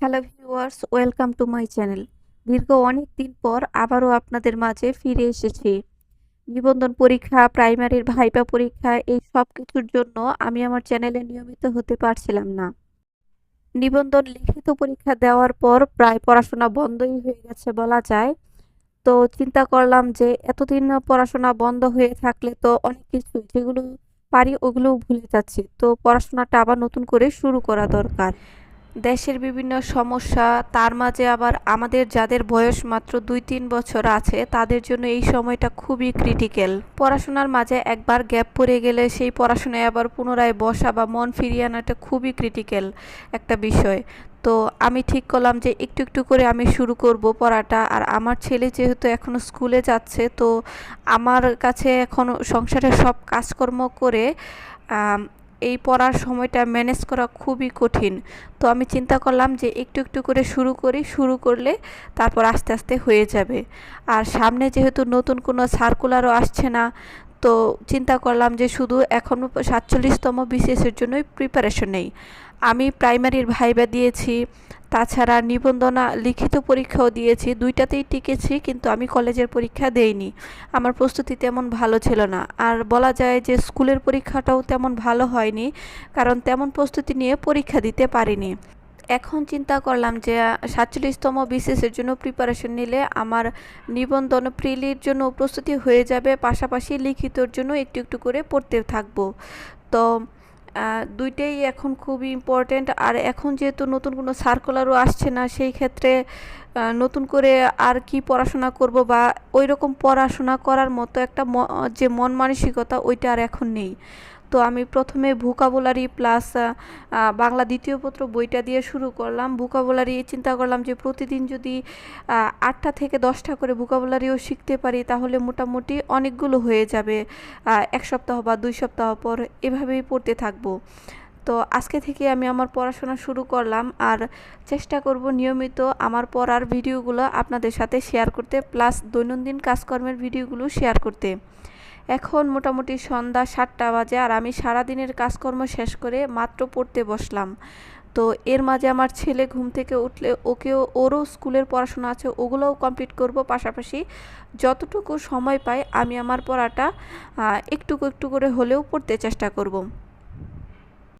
Hello viewers welcome to my channel দীর্ঘ অনেক দিন পর আবারও আপনাদের মাঝে ফিরে এসেছি। নিবন্ধন পরীক্ষা, প্রাইমারির ভাইবা পরীক্ষা, এই সব কিছুর জন্য আমি আমার চ্যানেলে নিয়মিত হতে পারছিলাম না। নিবন্ধন লিখিত পরীক্ষা দেওয়ার পর প্রায় পড়াশোনা বন্ধই হয়ে গেছে বলা যায়। তো চিন্তা করলাম যে এতদিন পড়াশোনা বন্ধ হয়ে থাকলে তো অনেক কিছু যেগুলো পারি ওগুলোও ভুলে যাচ্ছি। তো পড়াশোনাটা আবার নতুন করে শুরু করা দরকার। দেশের বিভিন্ন সমস্যা, তার মাঝে আবার আমাদের যাদের বয়স মাত্র দুই তিন বছর আছে, তাদের জন্য এই সময়টা খুবই ক্রিটিক্যাল পড়াশোনার মাঝে একবার গ্যাপ পড়ে গেলে সেই পড়াশোনায় আবার পুনরায় বসা বা মন ফিরিয়ে আনাটা খুবই ক্রিটিক্যাল একটা বিষয়। তো আমি ঠিক করলাম যে একটু একটু করে আমি শুরু করব পড়াটা। আর আমার ছেলে যেহেতু এখনও স্কুলে যাচ্ছে, তো আমার কাছে এখন সংসারের সব কাজকর্ম করে এই পড়ার সময়টা ম্যানেজ করা খুবই কঠিন। তো আমি চিন্তা করলাম যে একটু একটু করে শুরু করি, শুরু করলে তারপর আস্তে আস্তে হয়ে যাবে। আর সামনে যেহেতু নতুন কোনো সার্কুলারও আসছে না তো চিন্তা করলাম যে শুধু এখন সাতচল্লিশতম বিসিএসের জন্যই প্রিপারেশন নেই। আমি প্রাইমারির ভাইবা দিয়েছি, তাছাড়া নিবন্ধনা, লিখিত পরীক্ষাও দিয়েছি, দুইটাতেই টিকেছি, কিন্তু আমি কলেজের পরীক্ষা দেইনি। আমার প্রস্তুতি তেমন ভালো ছিল না। আর বলা যায় যে স্কুলের পরীক্ষাটাও তেমন ভালো হয়নি, কারণ তেমন প্রস্তুতি নিয়ে পরীক্ষা দিতে পারিনি। এখন চিন্তা করলাম যে, সাতচল্লিশতম বিসিএসের জন্য প্রিপারেশন নিলে আমার নিবন্ধন প্রিলির জন্য প্রস্তুতি হয়ে যাবে, পাশাপাশি লিখিতর জন্য একটু একটু করে পড়তে থাকব। তো দুইটাই এখন খুবই ইম্পর্ট্যান্ট আর এখন যেহেতু নতুন কোনো সার্কুলারও আসছে না, সেই ক্ষেত্রে নতুন করে আর কি পড়াশোনা করব বা ওই রকম পড়াশোনা করার মতো একটা যে মন মানসিকতা, ওইটা আর এখন নেই। তো আমি প্রথমে ভোকাবুলারি প্লাস বাংলা দ্বিতীয় পত্র বইটা দিয়ে শুরু করলাম। ভোকাবুলারি চিন্তা করলাম যে প্রতিদিন যদি আটটা থেকে দশটা করে ভোকাবুলারিও শিখতে পারি তাহলে মোটামুটি অনেকগুলো হয়ে যাবে এক সপ্তাহ বা দুই সপ্তাহ পর এভাবেই পড়তে থাকব। তো আজকে থেকে আমি আমার পড়াশোনা শুরু করলাম আর চেষ্টা করব নিয়মিত আমার পড়ার ভিডিওগুলো আপনাদের সাথে শেয়ার করতে প্লাস দৈনন্দিন কাজকর্মের ভিডিওগুলো শেয়ার করতে। এখন মোটামুটি সন্ধ্যা সাতটা বাজে আর আমি সারাদিনের কাজকর্ম শেষ করে মাত্র পড়তে বসলাম। তো এর মাঝে আমার ছেলে ঘুম থেকে উঠলে ওকেও, ওরও স্কুলের পড়াশোনা আছে, ওগুলোও কমপ্লিট করব। পাশাপাশি যতটুকু সময় পাই আমি আমার পড়াটা একটু একটু করে হলেও পড়তে চেষ্টা করব।